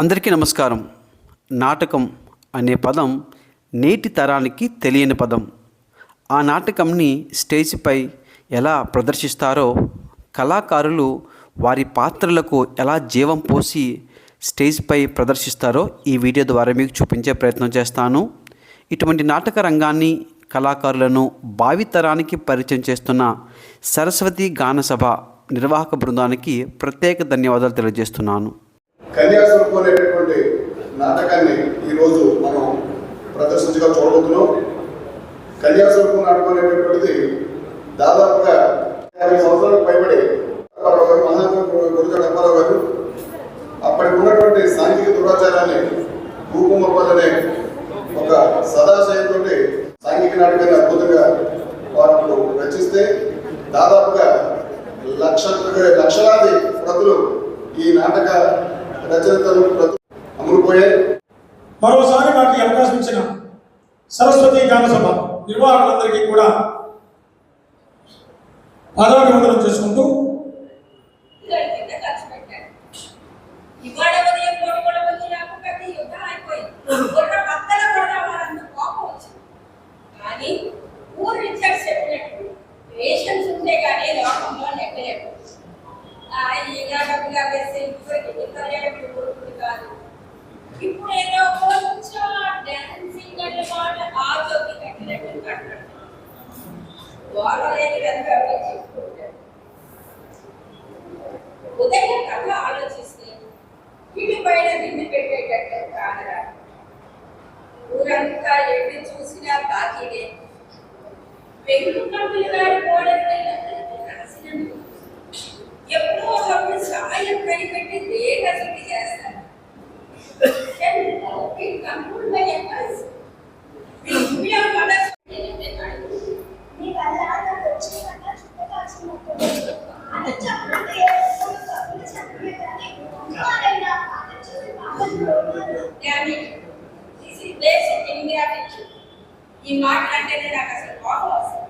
అందరికీ నమస్కారం. నాటకం అనే పదం నేటి తరానికి తెలియని పదం. ఆ నాటకంని స్టేజ్పై ఎలా ప్రదర్శిస్తారో కళాకారులు వారి పాత్రలకు ఎలా జీవం పోసి స్టేజ్పై ప్రదర్శిస్తారో ఈ వీడియో ద్వారా మీకు చూపించే ప్రయత్నం చేస్తాను. ఇటువంటి నాటక రంగాన్ని కళాకారులను భావితరానికి పరిచయం చేస్తున్న సరస్వతి గానసభ నిర్వాహక బృందానికి ప్రత్యేక ధన్యవాదాలు తెలియజేస్తున్నాను. కన్యాశుల్కం అనేటటువంటి నాటకాన్ని ఈరోజు మనం ప్రదర్శించగా చూడబోతున్నాం. కన్యాశుల్కం నాటకం అనేటటువంటిది దాదాపుగా యాభై సంవత్సరాలకు పైబడి అప్పారావు గారు మహాత్మ గురుజాడ అప్పారావు గారు. అప్పటికి ఉన్నటువంటి సాంఘిక దురాచారాన్ని భూకుమవ్వాలనే ఒక సదాశయంతో సాంఘిక నాటకాన్ని అద్భుతంగా వారు రచిస్తే దాదాపుగా లక్ష లక్షలాది ప్రజలు ఈ నాటక రచయితలు ప్రజలు అమ్ముడుపోయాయి మరోసారి వాటికి అవకాశం ఇచ్చిన సరస్వతి గానసభ నిర్వాహకులందరికీ కూడా పాదాభివందనం చేసుకుంటూ ఊరంతా ఎటు చూసినా బాకీనే వెంకుటంపులు గారి కోడలు రాసినందుకు ఎప్పుడో ఒకప్పుడు సాయం కనిపెట్టి దేగ శుద్ధి చేస్తారు control by efforts We are mothers. నీ వల్ల నాకు వచ్చినట్టు చుట్టకాల్సినట్టు అని చెప్పినట్టు ఏదో తప్పులు చెప్పలే కానీ ప్లేస్ ఇండియా చూసి ఈ Damn అంటేనే ఈ నాకు అసలు కోపం వస్తుంది.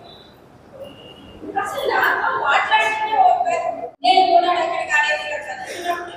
అసలు నాతో మాట్లాడుతూనే నేను కూడా ఇక్కడ కాలేజీలో చదువుతున్నప్పుడు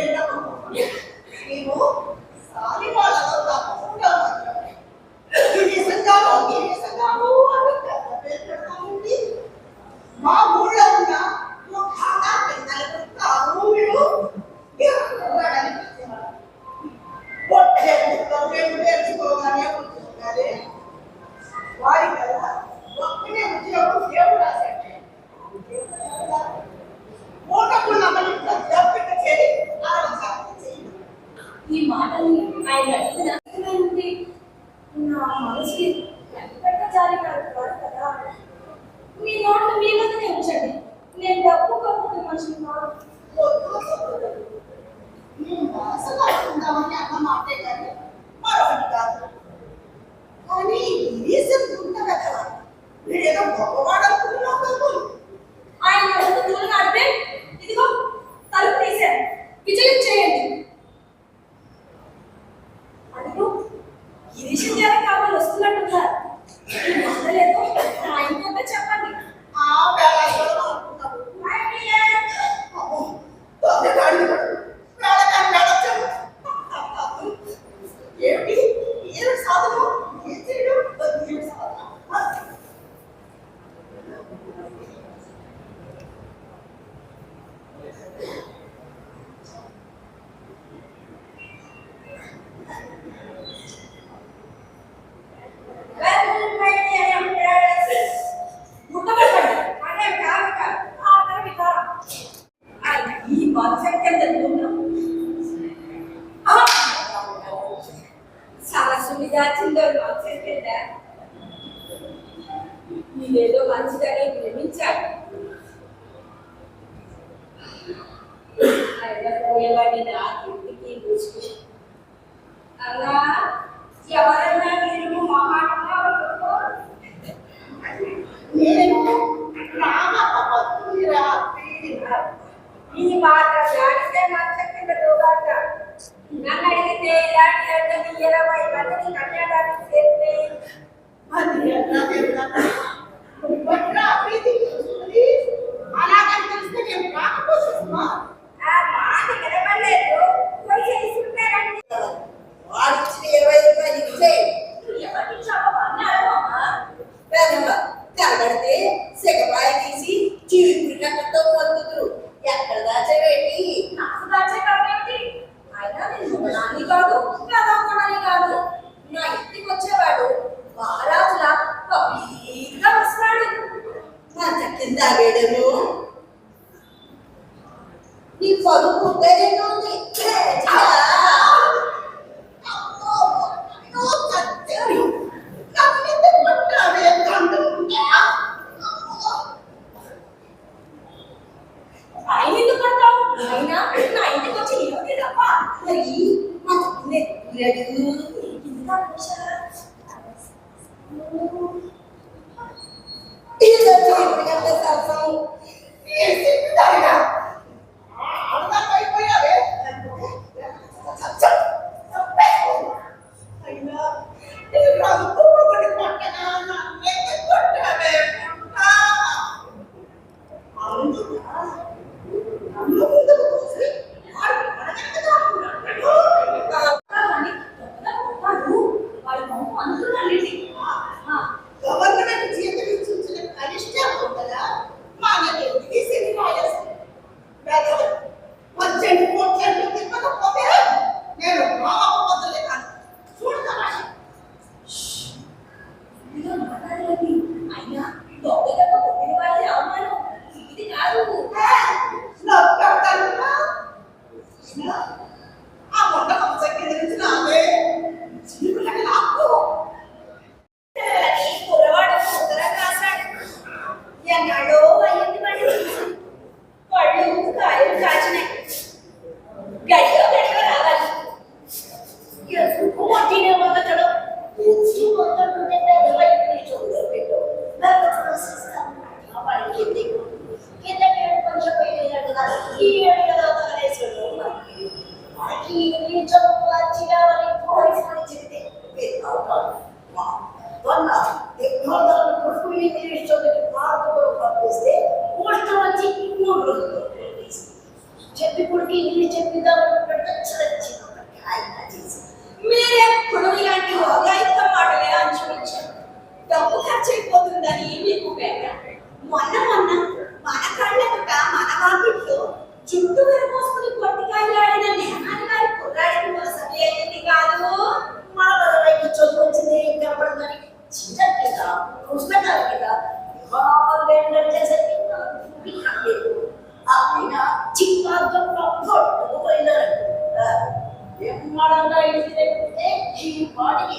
lên đó చాలా సువిధాచిందో లాంగ్ సెకండ్ మీరేదో మంచిగానే ప్రేమించారు ಈ ಮಾತ್ರ ಜ್ಞಾನಿಗೆ ಮಾತ್ರಕ್ಕೆ ಹೋಗಾಟ ನನ್ನ ಹಿಡಿದೆ ಯಾಕೆ ಅದನ್ನು ಎರವ ಇವತ್ತಲ್ಲಿ ಕನ್ಯಾದಾನ ಸೇರಿದೆ అలాగని తెలిస్తే నేను రాకపోతున్నా ఆ మాట నిలబడలేదు పోయి చేసుకుంటారండి వాడిచ్చిన aqui, porque a prestação. E sempre dá డబ్బు ఖర్చు అయిపోతుందని మీకు పేట మొన్న మొన్న మన కళ్ళెదుట మన వాకిట్లో జుట్టు విరమోసుకుని పొట్టికాయలు ఆడిన నేహాని గారి కుర్రాడికి మన సరి అయ్యింది కాదు మన పదవైపు చదువు వచ్చింది ఏం కనపడదని చిన్న మీద పుస్తకాల మీద బాగా చేసేది అప్పుడు చిక్కాగా పోయినారు ఎమ్మడంగా వాడికి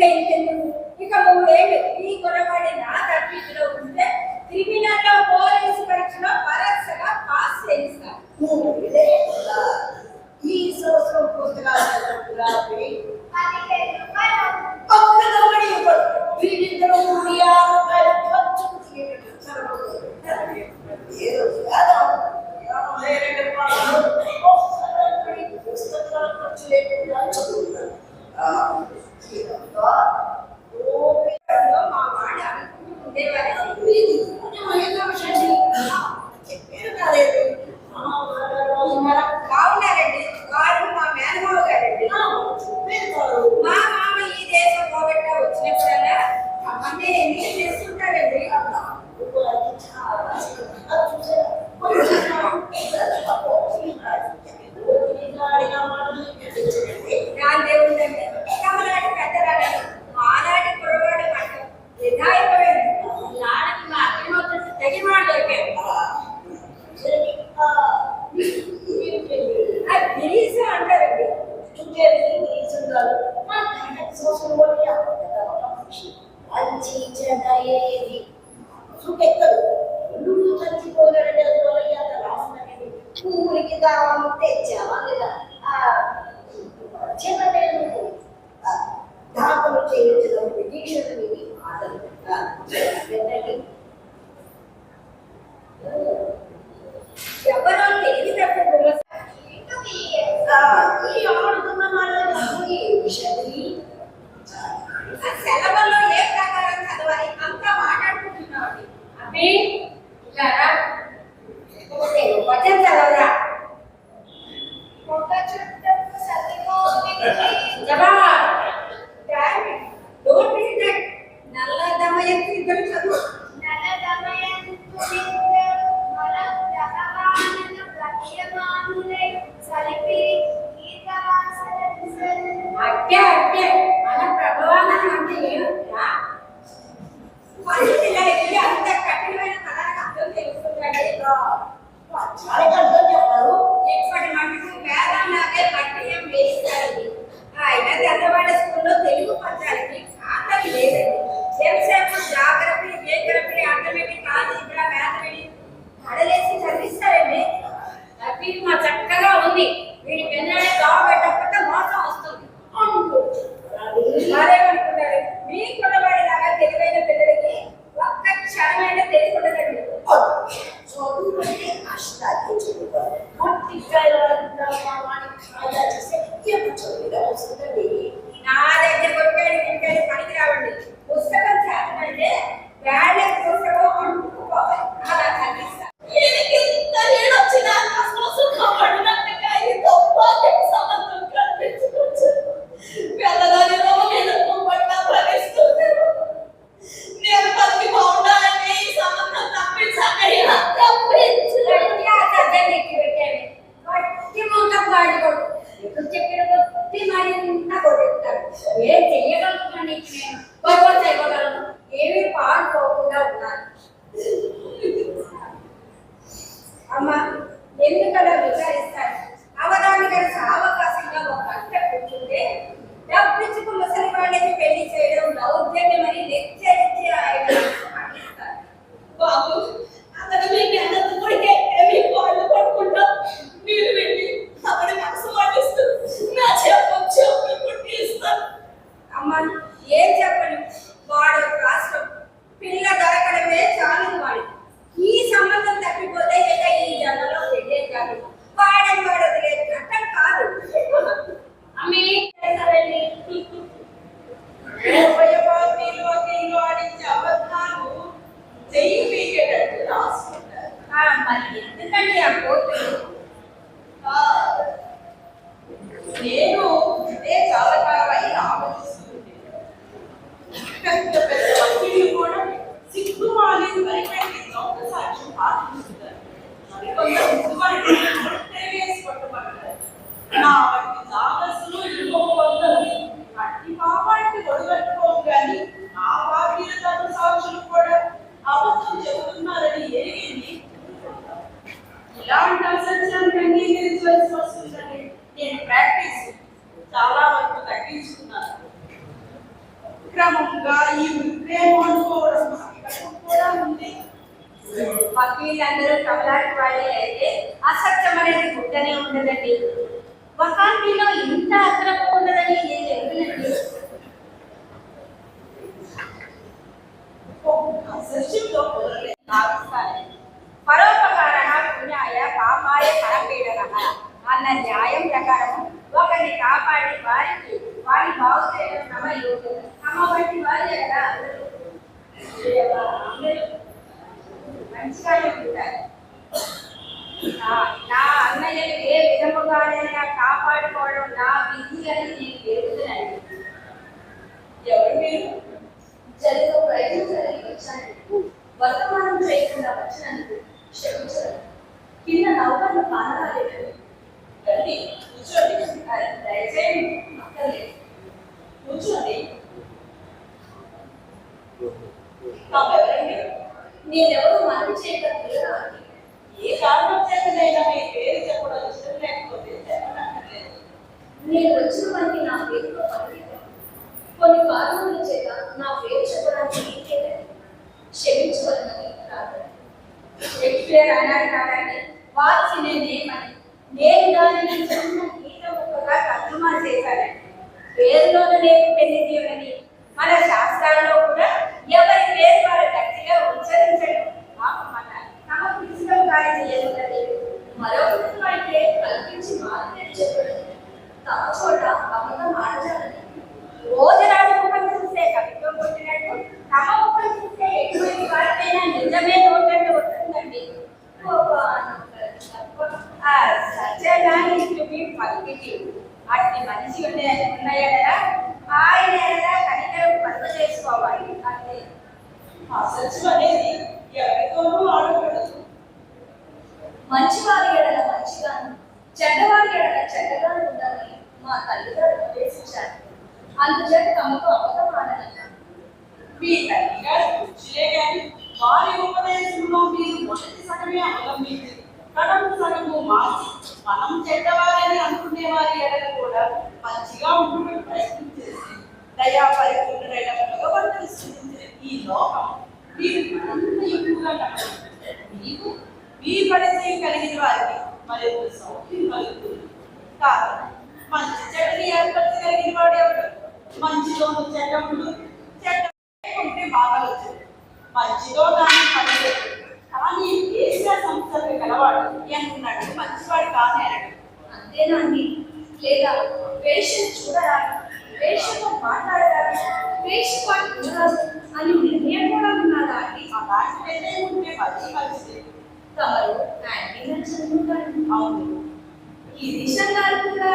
Thank you. మీద తెచ్చావా లేదా చిన్నపిల్లలు ధాతలు చేయించడం విదీక్షణని ఆటలు. నా నా- నా అన్నయ్యని ఏ విధముగానైనా కాపాడుకోవడం నా విధి అని నేను ఎరుగుతున్నాను ఎవరు మీరు జరిగే ప్రయత్నించడానికి వచ్చాను వర్తమానం చేయకుండా వచ్చినందుకు క్షమించను కింద నౌకర్లు కానరాలేదు రండి కూర్చోండి దయచేసి అక్కర్లేదు కూర్చోండి. తామెవరండి నేనెవరూ మనవి చేయగలను ఏ కారణం చేతనైనా మీ పేరు చెప్పడం ఇష్టం లేకపోతే చెప్పనక్కర్లేదు. నేను వచ్చిన వారికి నా పేరుతో పరిమితం కొన్ని కారణాల చేత నా పేరు చెప్పడానికి వీల్లేదని క్షమించవలనని ప్రార్థన. షేక్స్పియర్ అన్నాడు కాదండి వాచి నేనేమని నేను దానిని చిన్న గీత ముక్కగా తర్జుమా చేశానండి పేరులోనే నేను పెళ్ళి దేవుడని మన శాస్త్రాల్లో కూడా ఎవరి పేరు వారు గట్టిగా ఉచ్చరించడం. పాపం అన్నారు తమకు ఇష్టం మరో అయితే కల్పించి మాట్లాడి చెప్పడం. తమ చోట అబద్ధం ఆడజాలని రోజురాడు చూస్తే కవిత్వం కొట్టినట్టు తమ ముఖం ఎటువంటి వారికైనా నిజమే నోటంటే వస్తుందండి. ఆ పలికి అట్టి మనిషి ఉండే ఉన్నాయా ఆయన ఎలా కనికరం పనులు చేసుకోవాలి అంతే అసత్యం అనేది ఎవరితోనూ ఆడకూడదు. మంచివారి ఎడల మంచిగాను చెడ్డవారి ఎడల చెడ్డగాను ఉండాలని మా తల్లిగారు ఉపదేశించారు అందుచేత తమకు అబద్ధం మీ తల్లి గారి కుర్చీలే కానీ వారి ఉపదేశంలో మీరు మొదటి సగమే అవలంబించి కడము సగము మార్చి మనం చెడ్డవారని అనుకునే వారి ఎడల కూడా మంచిగా ఉండుటకు ప్రయత్నించేసి దయా పరిపూర్ణుడైన భగవంతుని స్థుతించే ఈ లోకం మీరు ఎక్కువగా మీకు మీ పరిచయం కలిగిన వారికి మరింత సౌఖ్యం కలుగుతుంది. కాదు మంచి చెడ్డని ఏర్పరచగలిగిన వాడు ఎవడు మంచిలో చెడ్డ ఉండు చెడ్డ ఉంటే బాగా వచ్చింది. మంచిలో దాన్ని పడలేదు. కానీ దేశీయ సంస్థలకు కలవాడు. అనుకున్నాడు. మంచివాడు కానీ అనడు. అంతేనా లేదా వేషం చూడరాదు. వేషంతో మాట్లాడరాదు. వేషం చూడరాదు అని నిర్ణయం కూడా ఉన్నదా అండి? అలాంటి నిర్ణయం ఉంటే మంచి పరిస్థితి తమరు యాంటీ నచ్చుకుంటారు అవును. గిరీశం గారు కూడా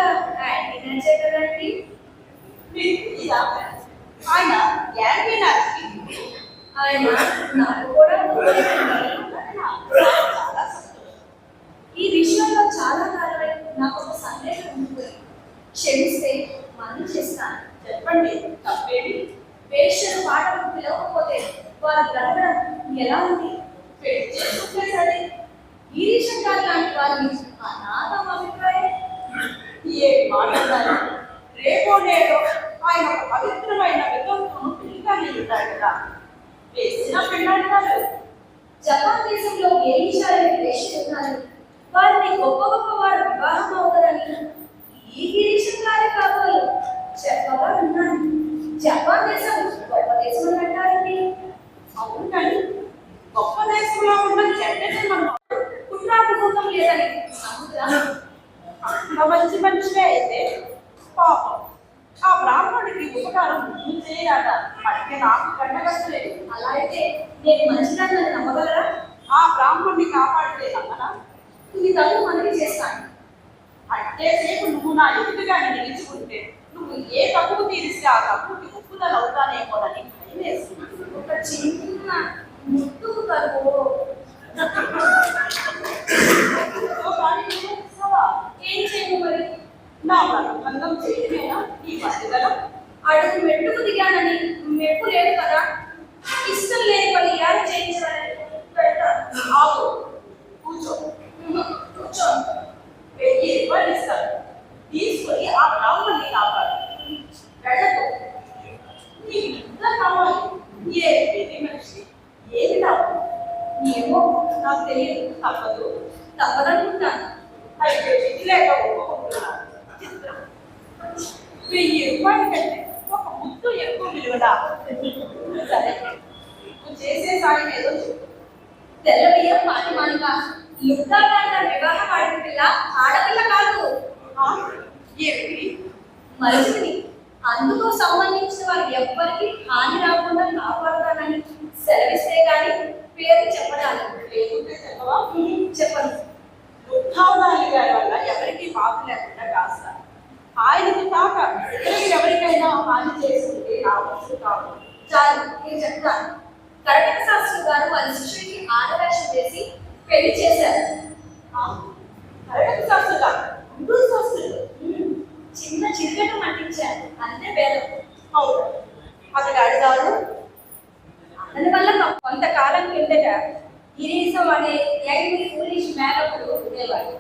ఆయన యాంటీ ఆయన నాకు కూడా ఈ విషయంలో చాలా కాలమే నాకు ఒక సందేహం ఉంది. క్షమిస్తే మనం చేస్తాను. చెప్పండి. తప్పేది వేషను పాటలు పిలవకపోతే వారి బ్రతకడం ఎలా ఉంది? పెళ్ళి చేసుకుంటే సరే. గిరీశం గారు లాంటి వారిని అనాథం అభిప్రాయం? ఏ మాట్లాడారు రేపో నేడో ఆయన పవిత్రమైన విధంతో పిల్లగా నిలుతాడు కదా. వేసిన పిల్లంటారు జపాన్ దేశంలో గిరీశాలని వేషిస్తున్నారు వారిని గొప్ప గొప్ప వారు వివాహం అవుతారని ఈ గిరీశం గారే కాబోలు చెప్పగా ఉన్నాను జపాన్ దేశం గొప్ప దేశం అని అంటారండి అవును కానీ గొప్ప దేశంలో ఉన్న చెడ్డని మనం పుట్రాభిభూతం లేదని సముద్రం అంత మంచి మనిషి అయితే పాపం ఆ బ్రాహ్మణుడికి ఉపకారం నువ్వు చేయాట మనకి నాకు కండగట్టలేదు అలా అయితే నేను మంచిదాన్ని నమ్మగలరా? ఆ బ్రాహ్మణుడిని కాపాడితే నమ్మనా నీ తల్లి మనకి చేస్తాను అట్టే సేపు నువ్వు నా ఎదురుగా నిలిచుకుంటే నువ్వు ఏ తప్పు తీరిస్తే ఆ తప్పుకి ఉప్పుదలు అవుతానేమోనని భయం ఒక చిన్న ముట్టు కలుపు ఓ కానీ నువ్వు ఇస్తావా? ఏం చేయను మరి నా బ్రహ్మంగం చేయడమేనా ఈ పట్టుదల? అడుగు మెట్టుకు దిగానని మెప్పు లేదు కదా? ఇష్టం లేని పని ఎలా చేయించాలని పెడతాను. కూర్చో. కూర్చో. వెయ్యి రూపాయలు ఇస్తాను. తీసుకొని ఆ బ్రాహ్మణ్ణి కాపాడు. వెళ్ళకు. నీకు ఎంత కావాలి. ఏ పెళ్ళి మనిషి? ఏమి లాభం ఏమో నాకు తెలియదు. తప్పదు. తప్పదనుకుంటాను. అయితే విధి లేక ఒప్పుకుంటున్నాను. వెయ్యి రూపాయల కంటే ఒక ముద్దు ఎక్కువ విలువడా సరే నువ్వు చేసే సాయం ఏదో తెల్లబియ్యం తెల్ల బియ్యం లుక్కా గారి వివాహం ఆడిన పిల్ల ఆడపిల్ల కాదు ఏమిటి మనిషిని అందుకు సంబంధించిన వారు ఎవ్వరికి హాని రాకుండా కాపాడతానని సెలవిస్తే గాని పేరు చెప్పడానికి లేకుంటే చెప్పవా చెప్పను. దుర్భావనాలు గారి వల్ల ఎవరికి బాధ లేకుండా కాస్తారు ఆయనకు కాక ఇతరులకు ఎవరికైనా హాని చేస్తుంటే నా వస్తు కాదు. చాలు నేను చెప్తాను. కర్ణక శాస్త్రి గారు వారి శిష్యుడికి ఆడవేషం చేసి పెళ్ళి చేశారు. కరణక శాస్త్రి గారు? ముందు శాస్త్రులు చిన్న చిరుగట్టు మంటించారు అంతే భేదం అవును. అతడు అడిగారు అతని వల్ల కొంతకాలం కిందట గిరీశం అనే యంగ్ ఇంగ్లీష్ మేనకుడు ఉండేవాడు.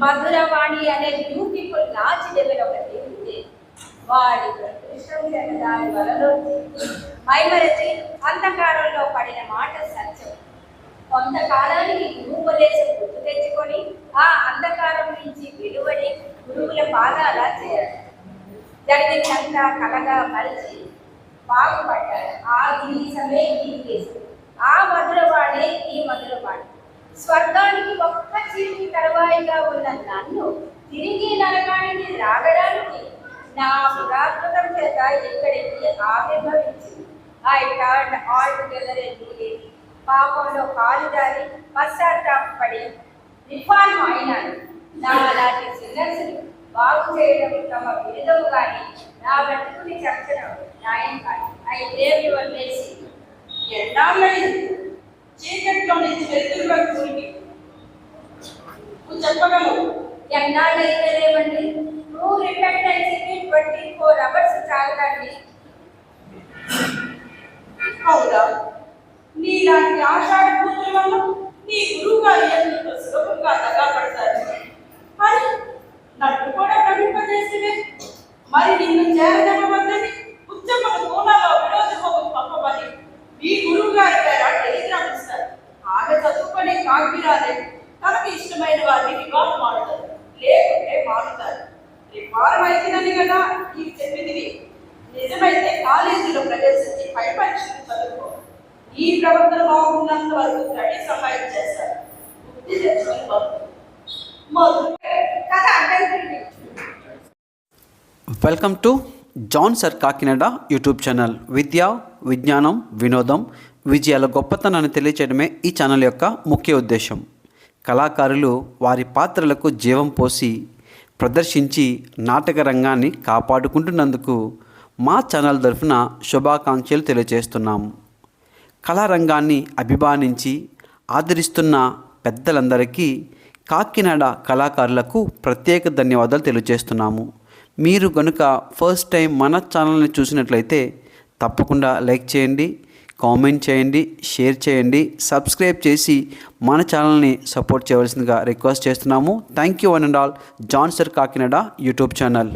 మధురవాణి అనే బ్యూటిఫుల్ నాచి దగ్గర ఒకటి ఉంది వాడి ఇష్టం దాని వలలో మైమరచి అంధకారంలో పడిన మాట సత్యం. కొంతకాలానికి గురువుపదేశం గుర్తు తెచ్చుకొని ఆ అంధకారం నుంచి విలువని గురువుల పాదాల చేరాడు. జరిగినంతా కలగా మలిచి బాగుపడ్డాడు. ఆ గిరీశమే ఈ కేసు ఆ మధురవాడే ఈ మధురవాడు స్వర్గానికి ఒక్క చీటి తరువాయిగా ఉన్న నన్ను తిరిగి నరకానికి రాగడానికి నా పురాకృతం చేత ఇక్కడికి ఆవిర్భవించింది? ఐ టర్న్ ఆల్ టుగెదర్ పాపంలో కాలు జారి పశ్చాత్తాపడి రిఫార్మ్ అయినాను. నా అలాంటి సిన్నర్స్ని బాగు చేయడం తమ విరుదము కానీ నా బ్రతుకుని చర్చడం న్యాయం కానీ ఐ దేవ్ యువర్ మేసీ ఎన్నాళ్ళైంది చీకట్లో నుంచి వెలుతురులోకి కూరికి నువ్వు చెప్పగలవు? ఎన్నాళ్ళైతేనేమండి? టూ రిపెంటెన్సీకి ట్వంటీ ఫోర్ అవర్స్ చాలదండి. అవునా? నీలాంటి ఆషాఢ కూతురు వల్ల నీ గురువు గారు ఎంత సులభంగా దగా పడతారు మరి నన్ను కూడా భ్రమింపజేసివే మరి నిన్ను చేరదమ్మవద్దని ఉచ్చమ్మల కోణాలో విరోధకోపం పంపమని మీ గురువు గారి పేర టెలిగ్రామ్ ఇస్తారు. ఆమె చదువుకునే కాగ్విరాలే తనకు ఇష్టమైన వారిని వివాహం ఆడతారు. లేకుంటే మారుతారు. రిఫార్మ్ అయితేనని కదా నీకు చెప్పింది. నిజమైతే కాలేజీలో ప్రవేశించి పై పరీక్షలు చదువుకో. ఈ ప్రవర్తన బాగున్నంత వరకు స్టడీ సహాయం చేస్తారు బుద్ధి తెచ్చుకొని మొదలు కథ అడ్డంకుడి welcome to John sir Kakinada YouTube channel. విద్య విజ్ఞానం వినోదం విజయాల గొప్పతనాన్ని తెలియచేయడమే ఈ ఛానల్ యొక్క ముఖ్య ఉద్దేశం. కళాకారులు వారి పాత్రలకు జీవం పోసి ప్రదర్శించి నాటక రంగాన్ని కాపాడుకుంటున్నందుకు మా ఛానల్ తరఫున శుభాకాంక్షలు తెలియజేస్తున్నాం కళారంగాన్ని అభిమానించి ఆదరిస్తున్న పెద్దలందరికీ కాకినాడ కళాకారులకు ప్రత్యేక ధన్యవాదాలు తెలియజేస్తున్నాము మీరు కనుక ఫస్ట్ టైం మన ఛానల్ని చూసినట్లయితే తప్పకుండా లైక్ చేయండి కామెంట్ చేయండి షేర్ చేయండి సబ్స్క్రైబ్ చేసి మన ఛానల్ని సపోర్ట్ చేయవలసిందిగా రిక్వెస్ట్ చేస్తున్నాము. Thank you one and all John sir Kakinada YouTube channel